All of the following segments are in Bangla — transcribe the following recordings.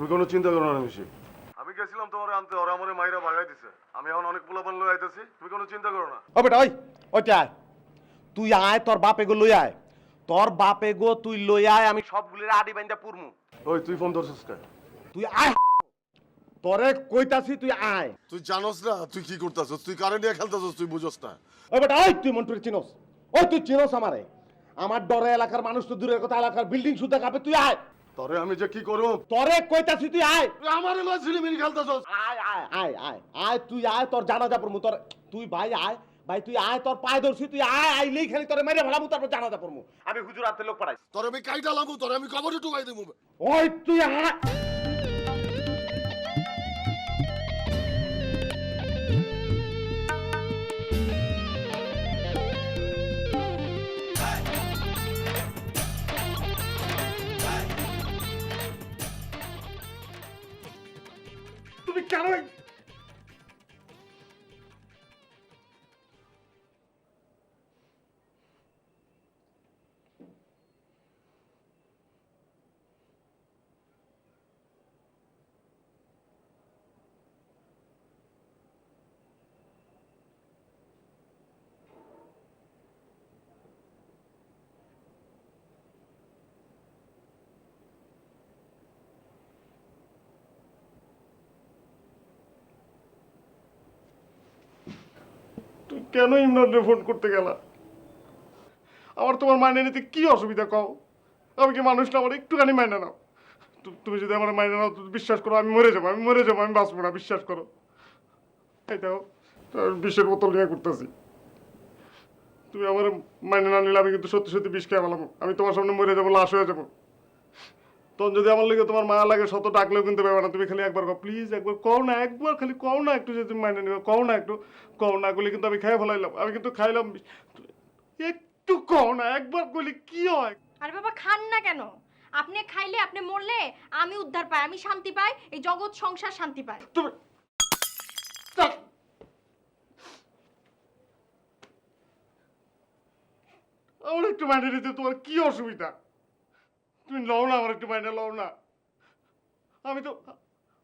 তুমি কোনো চিন্তা করো না মিশি আমি গেছিলাম তোমার আনতে ওরা আমার মাইরা বাগাই দিছে। আমি এখন অনেক পোলাপান লই আইতেছি তুমি কোনো চিন্তা করো না। ও বেটা ওই ওইটা আয়। তুই আয় তোর বাপে গো লই আয়। তোর বাপে গো তুই লই আয় আমি সবগুলির আডি বাইন্দা পুরমু। ওই তুই ফোন ধরছিস কে? তুই আয় তোরে কইতাছি তুই আয়। তুই জানোস না তুই কি করতেছস? তুই কারে নিয়ে খেলতেছস তুই বুঝোস না। ওই বেটা ওই তুই মন্টুরে চিনোস। ওই তুই চিনোস আমারে। আমার ডরে এলাকার মানুষ তো দূরের কথা এলাকার বিল্ডিং সুদ্ধা কাঁপে তুই আয়। তরে আমি যে কি করব তরে কইতাছি তুই আয়। আমারে লয় ঝিলিমিলি খেলতাছস। আয় আয় আয় আয় আয় তুই আয় তোর জানা যা পড়মু তোর তুই ভাই আয় ভাই তুই আয় তোর পায়ে ধরছি তুই আয় আইলেই খালি তোরে মেরে ফেলামু তারপর জানা যা পড়মু। আমি হুজুর হাতে লোক পড়াই তোর আমি কাইটা লাগু তোর আমি কবরে ঢুকাই দেবো ওই তুই আয়। তুমি কেন ইমরানরে ফোন করতে গেলা? আমার তোমার মাইনে নিতে কি অসুবিধা কও? আমি কি মানুষ না আমার একটুখানি মাইনে নাও? তুমি যদি আমার মাইনে নাও বিশ্বাস করো আমি মরে যাব, আমি মরে যাব, আমি বাঁচবো না, বিশ্বাস করো। এই দেখো বিষের বোতল নিয়ে করতেছি তুমি আমার মাইনে না নিলে আমি কিন্তু সত্যি সত্যি বিষ খেয়ে পেলাম আমি তোমার সামনে মরে যাব, লাশ হয়ে যাব। তখন যদি আমার লেগে তোমার মায়া লাগে শত ডাকলেও কিন্তু পাবে না। তুমি খালি একবার কও প্লিজ একবার কও না একবার খালি কও না একটু যদি তুমি মাইনে নিবে কও না একটু কও না করলে কিন্তু আমি খাই ফেলাইলাম। আমি কিন্তু খাইলাম একটু কও না একবার করলে কি হয়? আরে বাবা খান না কেন? আপনি খাইলে আপনি মরলে আমি উদ্ধার পাই আমি শান্তি পাই এই জগৎ সংসার শান্তি পায়। তুমি আমার একটু মাইনে নিতে তোমার কি অসুবিধা? তুমি লও না, আমার একটু মাইনে লও না। আমি তো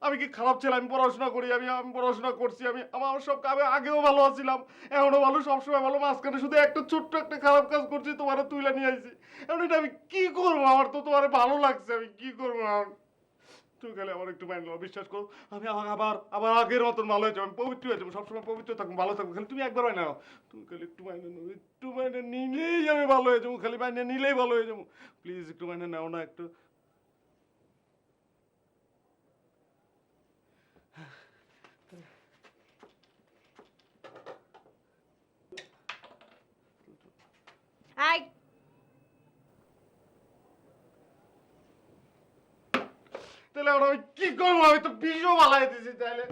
আমি কি খারাপ ছিলাম আমি পড়াশোনা করি, আমি আমি পড়াশোনা করছি, আমি আমার সব আমি আগেও ভালো আছিলাম। এখনও ভালো, সবসময় ভালো। মাঝখানে শুধু একটা ছোট্ট একটা খারাপ কাজ করছি তোমার তুলে নিয়ে আসছি এখন এটা আমি কি করব? আমার তো তোমার ভালো লাগছে, আমি কি করব এখন? তুমি খালি আমার একটু মাইন্ড বিশ্বাস করো। আমি আবার আবার আবার আগের মতন ভালো হয়ে যাব। আমি পবিত্র হয়ে যাব, সবসময় পবিত্র থাকব, ভালো থাকব। খালি তুমি একবার মাইনে নাও। তুমি খালি একটু মাইনে নাও। একটু মাইনে নিলেই আমি ভালো হয়ে যাব। খালি মাইনে নিলেই ভালো হয়ে যাব। প্লিজ একটু মাইনে নাও না একটু। আই তাহলে আমি কি করব? আমি তো বিষও ভালাই দিছি তাহলে।